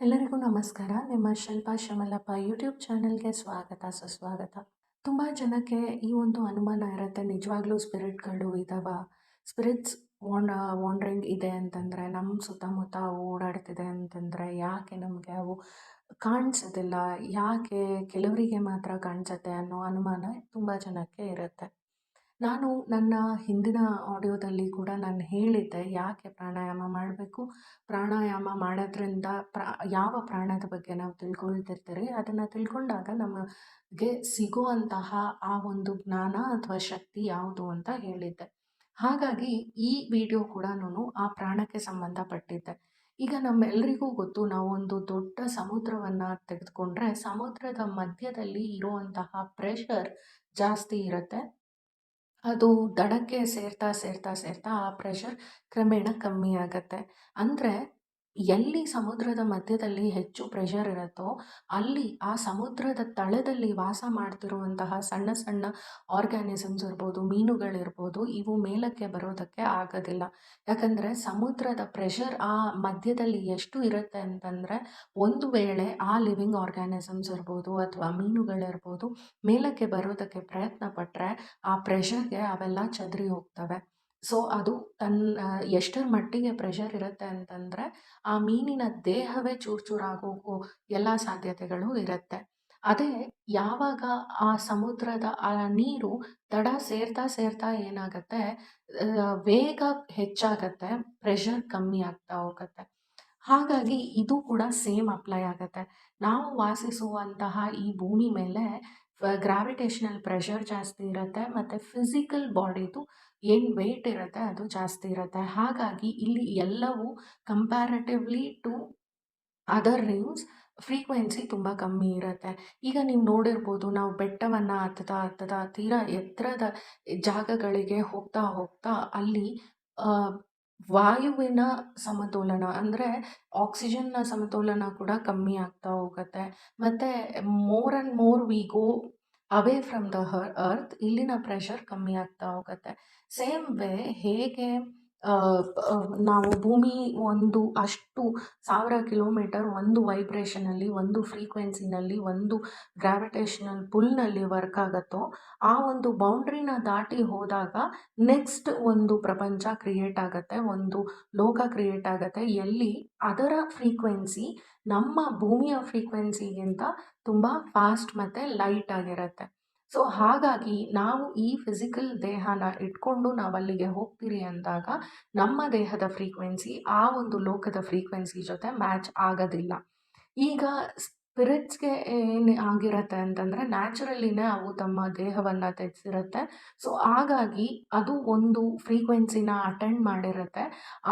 ಎಲ್ಲರಿಗೂ ನಮಸ್ಕಾರ. ನಿಮ್ಮ ಶಿಲ್ಪಾ ಶಮಲಪ್ಪ ಯೂಟ್ಯೂಬ್ ಚಾನಲ್ಗೆ ಸ್ವಾಗತ, ಸುಸ್ವಾಗತ. ತುಂಬ ಜನಕ್ಕೆ ಈ ಒಂದು ಅನುಮಾನ ಇರುತ್ತೆ, ನಿಜವಾಗ್ಲೂ ಸ್ಪಿರಿಟ್ಗಳು ಇದಾವ? ಸ್ಪಿರಿಟ್ಸ್ ವಾಂಡ, ವಾಂಡ್ರಿಂಗ್ ಇದೆ ಅಂತಂದರೆ ನಮ್ಮ ಸುತ್ತಮುತ್ತ ಓಡಾಡ್ತಿದೆ ಅಂತಂದರೆ ಯಾಕೆ ನಮಗೆ ಅವು ಕಾಣಿಸೋದಿಲ್ಲ? ಯಾಕೆ ಕೆಲವರಿಗೆ ಮಾತ್ರ ಕಾಣಿಸುತ್ತೆ ಅನ್ನೋ ಅನುಮಾನ ತುಂಬ ಜನಕ್ಕೆ ಇರುತ್ತೆ. ನಾನು ನನ್ನ ಹಿಂದಿನ ಆಡಿಯೋದಲ್ಲಿ ಕೂಡ ನಾನು ಹೇಳಿದ್ದೆ, ಯಾಕೆ ಪ್ರಾಣಾಯಾಮ ಮಾಡಬೇಕು? ಪ್ರಾಣಾಯಾಮ ಮಾಡೋದ್ರಿಂದ ಪ್ರಾ, ಯಾವ ಪ್ರಾಣದ ಬಗ್ಗೆ ನಾವು ತಿಳ್ಕೊಳ್ತಿರ್ತೀರಿ? ಅದನ್ನು ತಿಳ್ಕೊಂಡಾಗ ನಮಗೆ ಸಿಗುವಂತಹ ಆ ಒಂದು ಜ್ಞಾನ ಅಥವಾ ಶಕ್ತಿ ಯಾವುದು ಅಂತ ಹೇಳಿದ್ದೆ. ಹಾಗಾಗಿ ಈ ವಿಡಿಯೋ ಕೂಡ ನಾನು ಆ ಪ್ರಾಣಕ್ಕೆ ಸಂಬಂಧಪಟ್ಟಿದ್ದೆ. ಈಗ ನಮ್ಮೆಲ್ಲರಿಗೂ ಗೊತ್ತು ನಾವೊಂದು ದೊಡ್ಡ ಸಮುದ್ರವನ್ನು ತೆಗೆದುಕೊಂಡ್ರೆ ಸಮುದ್ರದ ಮಧ್ಯದಲ್ಲಿ ಇರುವಂತಹ ಪ್ರೆಷರ್ ಜಾಸ್ತಿ ಇರುತ್ತೆ. ಅದು ದಡಕ್ಕೆ ಸೇರ್ತಾ ಸೇರ್ತಾ ಸೇರ್ತಾ ಆ ಪ್ರೆಷರ್ ಕ್ರಮೇಣ ಕಮ್ಮಿ ಆಗುತ್ತೆ. ಅಂದರೆ ಎಲ್ಲಿ ಸಮುದ್ರದ ಮಧ್ಯದಲ್ಲಿ ಹೆಚ್ಚು ಪ್ರೆಷರ್ ಇರುತ್ತೋ ಅಲ್ಲಿ ಆ ಸಮುದ್ರದ ತಳದಲ್ಲಿ ವಾಸ ಮಾಡ್ತಿರುವಂತಹ ಸಣ್ಣ ಸಣ್ಣ ಆರ್ಗ್ಯಾನಿಸಮ್ಸ್ ಇರ್ಬೋದು, ಮೀನುಗಳಿರ್ಬೋದು, ಇವು ಮೇಲಕ್ಕೆ ಬರೋದಕ್ಕೆ ಆಗೋದಿಲ್ಲ. ಯಾಕಂದರೆ ಸಮುದ್ರದ ಪ್ರೆಷರ್ ಆ ಮಧ್ಯದಲ್ಲಿ ಎಷ್ಟು ಇರುತ್ತೆ ಅಂತಂದರೆ ಒಂದು ವೇಳೆ ಆ ಲಿವಿಂಗ್ ಆರ್ಗ್ಯಾನಿಸಮ್ಸ್ ಇರ್ಬೋದು ಅಥವಾ ಮೀನುಗಳಿರ್ಬೋದು ಮೇಲಕ್ಕೆ ಬರೋದಕ್ಕೆ ಪ್ರಯತ್ನ ಪಟ್ಟರೆ ಆ ಪ್ರೆಷರ್ಗೆ ಅವೆಲ್ಲ ಚದರಿ ಹೋಗ್ತವೆ. ಸೊ ಅದು ತನ್ನ ಎಷ್ಟರ ಮಟ್ಟಿಗೆ ಪ್ರೆಷರ್ ಇರುತ್ತೆ ಅಂತಂದರೆ, ಆ ಮೀನಿನ ದೇಹವೇ ಚೂರು ಚೂರಾಗೋಗೋ ಎಲ್ಲ ಸಾಧ್ಯತೆಗಳು ಇರುತ್ತೆ. ಅದೇ ಯಾವಾಗ ಆ ಸಮುದ್ರದ, ಆ ನೀರು ದಡ ಸೇರ್ತಾ ಸೇರ್ತಾ ಏನಾಗುತ್ತೆ ವೇಗ ಹೆಚ್ಚಾಗತ್ತೆ ಪ್ರೆಷರ್ ಕಮ್ಮಿ ಆಗ್ತಾ ಹೋಗುತ್ತೆ. ಹಾಗಾಗಿ ಇದು ಕೂಡ ಸೇಮ್ ಅಪ್ಲೈ ಆಗುತ್ತೆ. ನಾವು ವಾಸಿಸುವಂತಹ ಈ ಭೂಮಿ ಮೇಲೆ ಗ್ರಾವಿಟೇಷನಲ್ ಪ್ರೆಷರ್ ಜಾಸ್ತಿ ಇರುತ್ತೆ, ಮತ್ತು ಫಿಸಿಕಲ್ ಬಾಡಿದು ಏನು ವೆಯ್ಟ್ ಇರುತ್ತೆ ಅದು ಜಾಸ್ತಿ ಇರುತ್ತೆ. ಹಾಗಾಗಿ ಇಲ್ಲಿ ಎಲ್ಲವೂ comparatively to other rings frequency ತುಂಬ ಕಮ್ಮಿ ಇರುತ್ತೆ. ಈಗ ನೀವು ನೋಡಿರ್ಬೋದು ನಾವು ಬೆಟ್ಟವನ್ನು ಹತ್ತದ ಹತ್ತದ ತೀರಾ ಎತ್ತರದ ಜಾಗಗಳಿಗೆ ಹೋಗ್ತಾ ಹೋಗ್ತಾ ಅಲ್ಲಿ ವಾಯುವಿನ ಸಮತೋಲನ ಅಂದರೆ ಆಕ್ಸಿಜನ್ನ ಸಮತೋಲನ ಕೂಡ ಕಮ್ಮಿ ಆಗ್ತಾ ಹೋಗುತ್ತೆ. ಮತ್ತು more and more we go away from the her earth ಇಲ್ಲಿನ ಪ್ರೆಷರ್ ಕಮ್ಮಿ ಆಗ್ತಾ ಹೋಗುತ್ತೆ. ಸೇಮ್ ವೇ ಹೇಗೆ ನಾವು ಭೂಮಿ ಒಂದು, ಅಷ್ಟು ಸಾವಿರ ಕಿಲೋಮೀಟರ್ ಒಂದು ವೈಬ್ರೇಷನಲ್ಲಿ ಒಂದು ಫ್ರೀಕ್ವೆನ್ಸಿನಲ್ಲಿ ಒಂದು ಗ್ರಾವಿಟೇಷನಲ್ ಪುಲ್ನಲ್ಲಿ ವರ್ಕ್ ಆಗುತ್ತೋ, ಆ ಒಂದು ಬೌಂಡ್ರಿನ ದಾಟಿ ಹೋದಾಗ ನೆಕ್ಸ್ಟ್ ಒಂದು ಪ್ರಪಂಚ ಕ್ರಿಯೇಟ್ ಆಗುತ್ತೆ, ಒಂದು ಲೋಕ ಕ್ರಿಯೇಟ್ ಆಗುತ್ತೆ. ಎಲ್ಲಿ? ಅದರ ಫ್ರೀಕ್ವೆನ್ಸಿ ನಮ್ಮ ಭೂಮಿಯ ಫ್ರೀಕ್ವೆನ್ಸಿಗಿಂತ ತುಂಬ ಫಾಸ್ಟ್ ಮತ್ತು ಲೈಟ್ ಆಗಿರುತ್ತೆ. ಸೊ ಹಾಗಾಗಿ ನಾವು ಈ ಫಿಸಿಕಲ್ ದೇಹನ ಇಟ್ಕೊಂಡು ನಾವು ಅಲ್ಲಿಗೆ ಹೋಗ್ತೀರಿ ಅಂದಾಗ ನಮ್ಮ ದೇಹದ ಫ್ರೀಕ್ವೆನ್ಸಿ ಆ ಒಂದು ಲೋಕದ ಫ್ರೀಕ್ವೆನ್ಸಿ ಜೊತೆ ಮ್ಯಾಚ್ ಆಗೋದಿಲ್ಲ. ಈಗ ಸ್ಪಿರಿಟ್ಸ್ಗೆ ಏನು ಆಗಿರುತ್ತೆ ಅಂತಂದರೆ ನ್ಯಾಚುರಲಿನೇ ಅವು ತಮ್ಮ ದೇಹವನ್ನು ತೆಗೆಸಿರುತ್ತೆ. ಸೊ ಹಾಗಾಗಿ ಅದು ಒಂದು ಫ್ರೀಕ್ವೆನ್ಸಿನ ಅಟೆಂಡ್ ಮಾಡಿರುತ್ತೆ.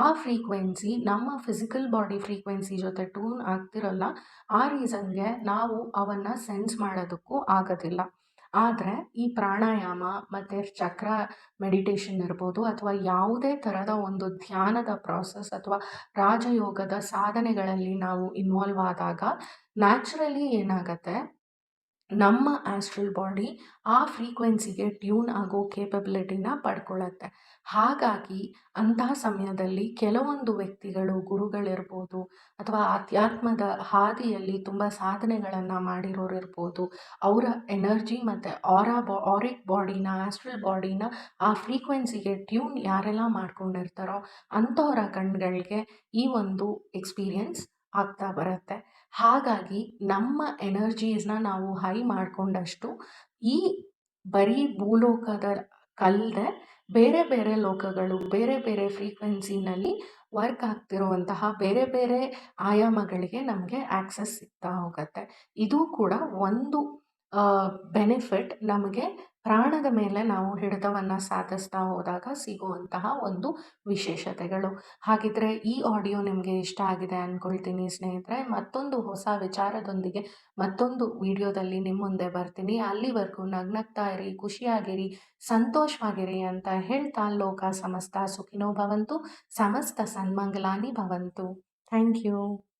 ಆ ಫ್ರೀಕ್ವೆನ್ಸಿ ನಮ್ಮ ಫಿಸಿಕಲ್ ಬಾಡಿ ಫ್ರೀಕ್ವೆನ್ಸಿ ಜೊತೆ ಟೂನ್ ಆಗ್ತಿರಲ್ಲ, ಆ ರೀಸನ್ಗೆ ನಾವು ಅವನ್ನು ಸೆನ್ಸ್ ಮಾಡೋದಕ್ಕೂ ಆಗೋದಿಲ್ಲ. ಆದರೆ ಈ ಪ್ರಾಣಾಯಾಮ ಮತ್ತು ಚಕ್ರ ಮೆಡಿಟೇಷನ್ ಇರ್ಬೋದು ಅಥವಾ ಯಾವುದೇ ಥರದ ಒಂದು ಧ್ಯಾನದ ಪ್ರಾಸೆಸ್ ಅಥವಾ ರಾಜಯೋಗದ ಸಾಧನೆಗಳಲ್ಲಿ ನಾವು ಇನ್ವಾಲ್ವ್ ಆದಾಗ ನ್ಯಾಚುರಲಿ ಏನಾಗುತ್ತೆ? ನಮ್ಮ ಆಸ್ಟ್ರಲ್ ಬಾಡಿ ಆ ಫ್ರೀಕ್ವೆನ್ಸಿಗೆ ಟ್ಯೂನ್ ಆಗೋ ಕೇಪಬಿಲಿಟಿನ ಪಡ್ಕೊಳ್ಳುತ್ತೆ ಹಾಗಾಗಿ ಅಂತಹ ಸಮಯದಲ್ಲಿ ಕೆಲವೊಂದು ವ್ಯಕ್ತಿಗಳು, ಗುರುಗಳಿರ್ಬೋದು ಅಥವಾ ಆಧ್ಯಾತ್ಮದ ಹಾದಿಯಲ್ಲಿ ತುಂಬ ಸಾಧನೆಗಳನ್ನು ಮಾಡಿರೋರು ಇರ್ಬೋದು, ಅವರ ಎನರ್ಜಿ ಮತ್ತು ಆರಾ ಬಾ ಆರಿಕ್ ಬಾಡಿನ ಆಸ್ಟ್ರಲ್ ಬಾಡಿನ ಆ ಫ್ರೀಕ್ವೆನ್ಸಿಗೆ ಟ್ಯೂನ್ ಯಾರೆಲ್ಲ ಮಾಡ್ಕೊಂಡಿರ್ತಾರೋ ಅಂಥವರ ಕಣ್ಗಳಿಗೆ ಈ ಒಂದು ಎಕ್ಸ್ಪೀರಿಯನ್ಸ್ ಆಗ್ತಾ ಬರುತ್ತೆ. ಹಾಗಾಗಿ ನಮ್ಮ ಎನರ್ಜೀಸ್ನ ನಾವು ಹೈ ಮಾಡಿಕೊಂಡಷ್ಟು ಈ ಬರೀ ಭೂಲೋಕದ ಕಲ್ಲದೆ ಬೇರೆ ಬೇರೆ ಲೋಕಗಳು, ಬೇರೆ ಬೇರೆ ಫ್ರೀಕ್ವೆನ್ಸಿನಲ್ಲಿ ವರ್ಕ್ ಆಗ್ತಿರುವಂತಹ ಬೇರೆ ಬೇರೆ ಆಯಾಮಗಳಿಗೆ ನಮಗೆ ಆ್ಯಕ್ಸಸ್ ಸಿಗ್ತಾ ಹೋಗುತ್ತೆ. ಇದು ಕೂಡ ಒಂದು ಬೆನಿಫಿಟ್ ನಮಗೆ ಪ್ರಾಣದ ಮೇಲೆ ನಾವು ಹಿಡಿತವನ್ನು ಸಾಧಿಸ್ತಾ ಹೋದಾಗ ಸಿಗುವಂತಹ ಒಂದು ವಿಶೇಷತೆಗಳು. ಹಾಗಿದ್ರೆ ಈ ಆಡಿಯೋ ನಿಮಗೆ ಇಷ್ಟ ಆಗಿದೆ ಅಂದ್ಕೊಳ್ತೀನಿ ಸ್ನೇಹಿತರೆ. ಮತ್ತೊಂದು ಹೊಸ ವಿಚಾರದೊಂದಿಗೆ ಮತ್ತೊಂದು ವಿಡಿಯೋದಲ್ಲಿ ನಿಮ್ಮ ಮುಂದೆ ಬರ್ತೀನಿ. ಅಲ್ಲಿವರೆಗೂ ನಗ್ನಗ್ತಾ ಇರಿ, ಖುಷಿಯಾಗಿರಿ, ಸಂತೋಷವಾಗಿರಿ ಅಂತ ಹೇಳ್ತಾ ಲೋಕ ಸಮಸ್ತ ಸುಖಿನೋ ಭವಂತು, ಸಮಸ್ತ ಸನ್ಮಂಗಲಾನಿ ಭವಂತು. Thank you.